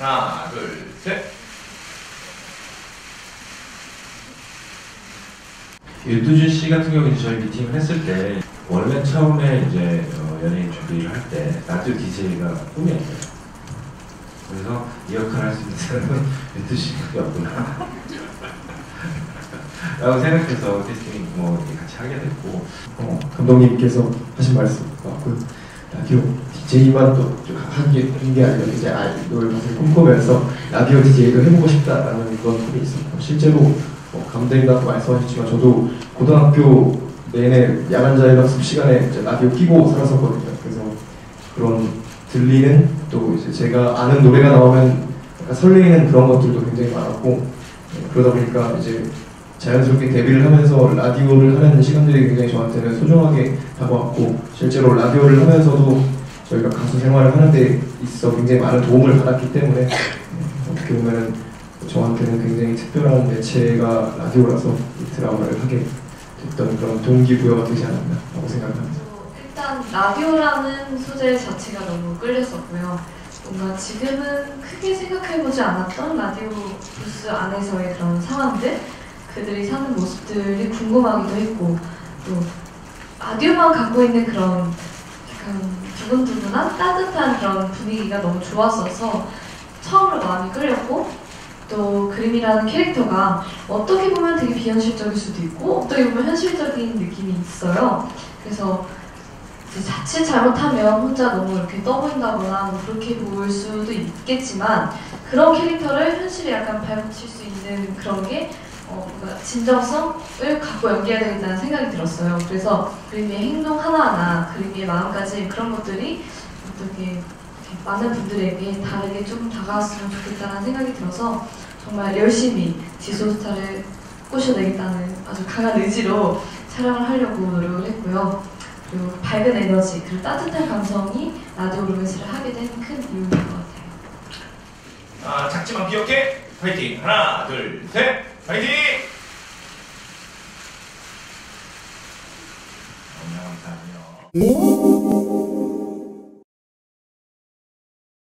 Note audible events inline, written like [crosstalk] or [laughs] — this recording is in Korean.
하나, 둘, 셋. 유두준 씨 같은 경우는 저희 미팅을 했을 때 원래 처음에 이제 어, 연예인 준비를 할 때 라디오 DJ가 꿈이었어요. 그래서 이 역할을 할 수 있는 사람은 [laughs] 유두 씨밖에 없구나. [laughs] 라고 생각해서 캐스팅 뭐 같이 하게 됐고 어, 감독님께서 하신 말씀 맞고요. 라디오 DJ만 또 한게 아니라 이제 아이돌 맛을 꿈꾸면서 라디오 DJ도 해보고 싶다라는 그런 꿈이 있었고 실제로 뭐 감독님도 말씀하셨지만 저도 고등학교 내내 야간 자율학습 시간에 이제 라디오 끼고 살았었거든요. 그래서 그런 들리는 또 이제 제가 아는 노래가 나오면 약간 설레이는 그런 것들도 굉장히 많았고 네, 그러다 보니까 이제 자연스럽게 데뷔를 하면서 라디오를 하는 시간들이 굉장히 저한테는 소중하게 다가왔고 실제로 라디오를 하면서도 저희가 가수 생활을 하는 데 있어 굉장히 많은 도움을 받았기 때문에 네, 어떻게 보면은 저한테는 굉장히 특별한 매체가 라디오라서 이 드라마를 하게 됐던 그런 동기부여가 되지 않았나라고 생각합니다. 일단 라디오라는 소재 자체가 너무 끌렸었고요. 뭔가 지금은 크게 생각해보지 않았던 라디오 부스 안에서의 그런 상황들, 그들이 사는 모습들이 궁금하기도 했고, 또 라디오만 갖고 있는 그런 약간 두근두근한 따뜻한 그런 분위기가 너무 좋았어서 처음으로 마음이 끌렸고, 또 그림이라는 캐릭터가 어떻게 보면 되게 비현실적일 수도 있고, 어떻게 보면 현실적인 느낌이 있어요. 그래서 자칫 잘못하면 혼자 너무 이렇게 떠보인다거나 뭐 그렇게 보일 수도 있겠지만 그런 캐릭터를 현실에 약간 발붙일 수 있는 그런 게 어, 진정성을 갖고 연기해야 되겠다는 생각이 들었어요. 그래서 그림의 행동 하나하나, 그림의 마음가짐 그런 것들이 어떻게 많은 분들에게 다르게 조금 다가왔으면 좋겠다는 생각이 들어서 정말 열심히 지소스타를 꼬셔내겠다는 아주 강한 의지로 촬영을 하려고 노력을 했고요. 그리고 밝은 에너지, 그리고 따뜻한 감성이 라디오 로맨스를 하게 된 큰 이유인 것 같아요. 아, 작지만 기억해. 파이팅. 하나, 둘, 셋. 파이팅. 너무나 감사합니다.